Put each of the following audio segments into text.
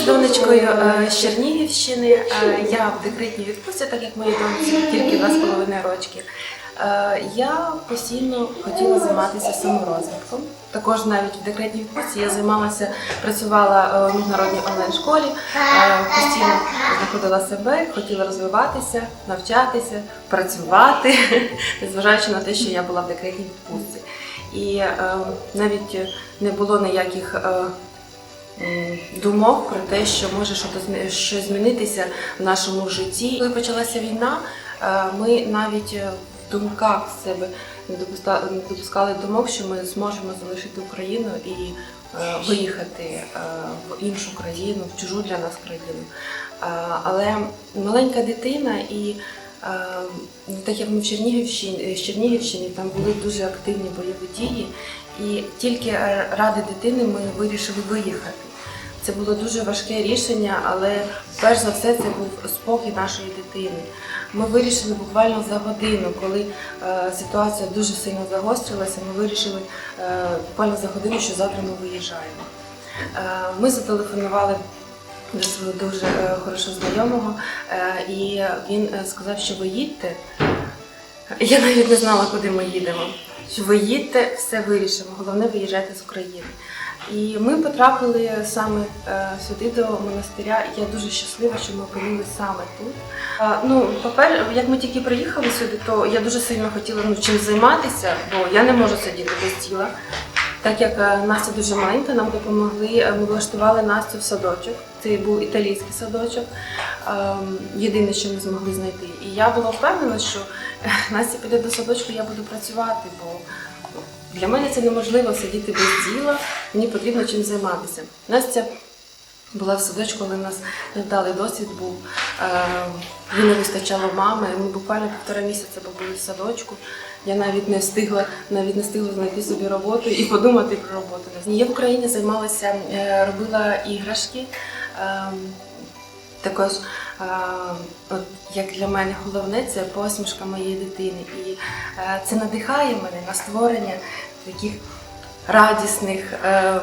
з донечкою е, з Чернігівщини. Е, Я в декретній відпустці, так як моїй доньці тільки два з половиною рочки. Е, Я постійно хотіла займатися саморозвитком. Також навіть в декретній відпустці я займалася, працювала в міжнародній онлайн-школі, постійно знаходила себе, хотіла розвиватися, навчатися, працювати, незважаючи на те, що я була в декретній відпустці. І навіть не було ніяких думок про те, що може щось змі- щось змінитися в нашому житті. Коли почалася війна, е, ми навіть е, в думках себе не допускали думок, що ми зможемо залишити Україну і е, виїхати в іншу країну, в чужу для нас країну. Але маленька дитина і так як ми в Чернігівщині, з Чернігівщині, там були дуже активні бойові дії, і тільки ради дитини ми вирішили виїхати. Це було дуже важке рішення, але перш за все це був спокій нашої дитини. Ми вирішили буквально за годину, коли е, ситуація дуже сильно загострилася, ми вирішили е, буквально за годину, що завтра ми виїжджаємо. Е, ми зателефонували до свого дуже е, хорошого знайомого, е, і він е, сказав, що ви їдьте. Я навіть не знала, куди ми їдемо. Що ви їдьте, все вирішимо. Головне виїжджайте з України. І ми потрапили саме е, сюди до монастиря. Я дуже щаслива, що ми опинилися саме тут. Е, ну, по-перше, як ми тільки приїхали сюди, то я дуже сильно хотіла ну, чим займатися, бо я не можу сидіти без тіла. Так як е, Настя дуже маленька, нам допомогли. Ми влаштували Настю в садочок. Це був італійський садочок. Ем, Єдине, що ми змогли знайти. І я була впевнена, що Настя піде до садочку, я буду працювати, бо для мене це неможливо сидіти без діла. Мені потрібно чим займатися. Настя була в садочку, у нас невдалий досвід був. Е, Їй не вистачало мами. Ми буквально півтора місяця побули в садочку. Я навіть не встигла, навіть не встигла знайти собі роботу і подумати про роботу. Я в Україні займалася, е, робила іграшки. Також, е, от як для мене головне, це посмішка моєї дитини. І е, це надихає мене на створення таких радісних е,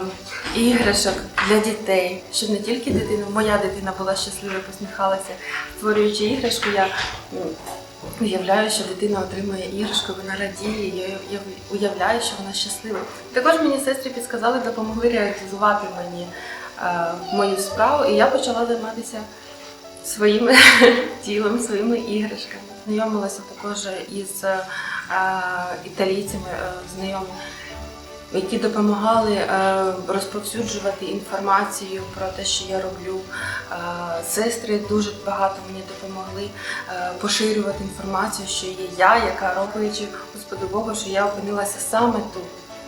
іграшок для дітей, щоб не тільки дитина, моя дитина була щаслива, посміхалася. Створюючи іграшку, я уявляю, що дитина отримує іграшку, вона радіє, я уявляю, що вона щаслива. Також мені сестри підсказали, допомогли реалізувати мені е, мою справу, і я почала займатися своїм тілом, своїми іграшками. Знайомилася також із е, італійцями, е, знайомі, які допомагали е, розповсюджувати інформацію про те, що я роблю. Сестри дуже багато мені допомогли поширювати інформацію, що є я, яка робить Господу Богу, що я опинилася саме тут.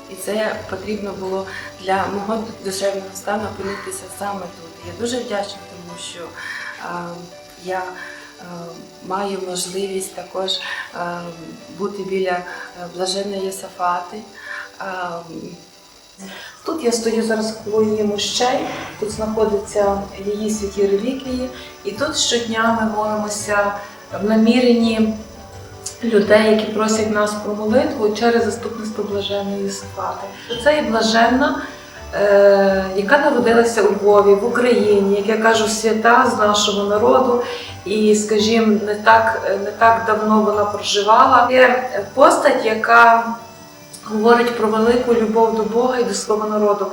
І це потрібно було для мого душевного стану опинитися саме тут. Я дуже вдячна, тому що я е, маю можливість також е, бути біля е, блаженної Єсафати. Тут я стою зараз коло її мощей, тут знаходяться її святі реліквії, і тут щодня ми молимося в наміренні людей, які просять нас про молитву через заступництво блаженної Єсифати. Це є блаженна, яка народилася у Львові, в Україні, як я кажу, свята з нашого народу. І, скажімо, не так, не так давно вона проживала. Є постать, яка говорить про велику любов до Бога і до свого народу.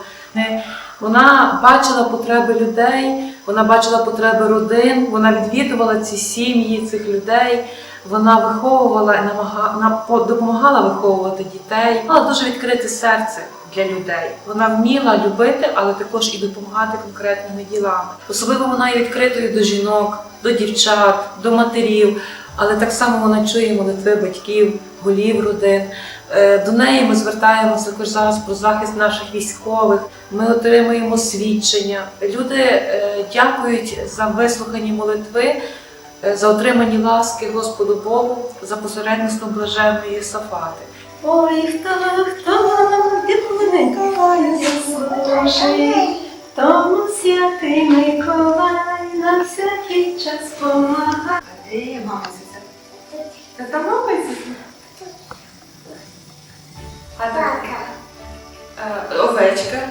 Вона бачила потреби людей, вона бачила потреби родин, вона відвідувала ці сім'ї цих людей, вона виховувала і допомагала виховувати дітей. Мала дуже відкрите серце для людей. Вона вміла любити, але також і допомагати конкретними ділами. Особливо вона є відкритою до жінок, до дівчат, до матерів, але так само вона чує молитви батьків, голів родин. Е, До неї ми звертаємося також зараз про захист наших військових. Ми отримуємо свідчення. Люди е, дякують за вислухані молитви, е, за отримані ласки Господу Богу, за посередництвом блаженної Єсафати. Ой, хто, хто від Миколая заслужив, тому святий Миколай нам всякий час помагає. А де є мама Зіця? Це та мама Зіця? А так? е, Овечка.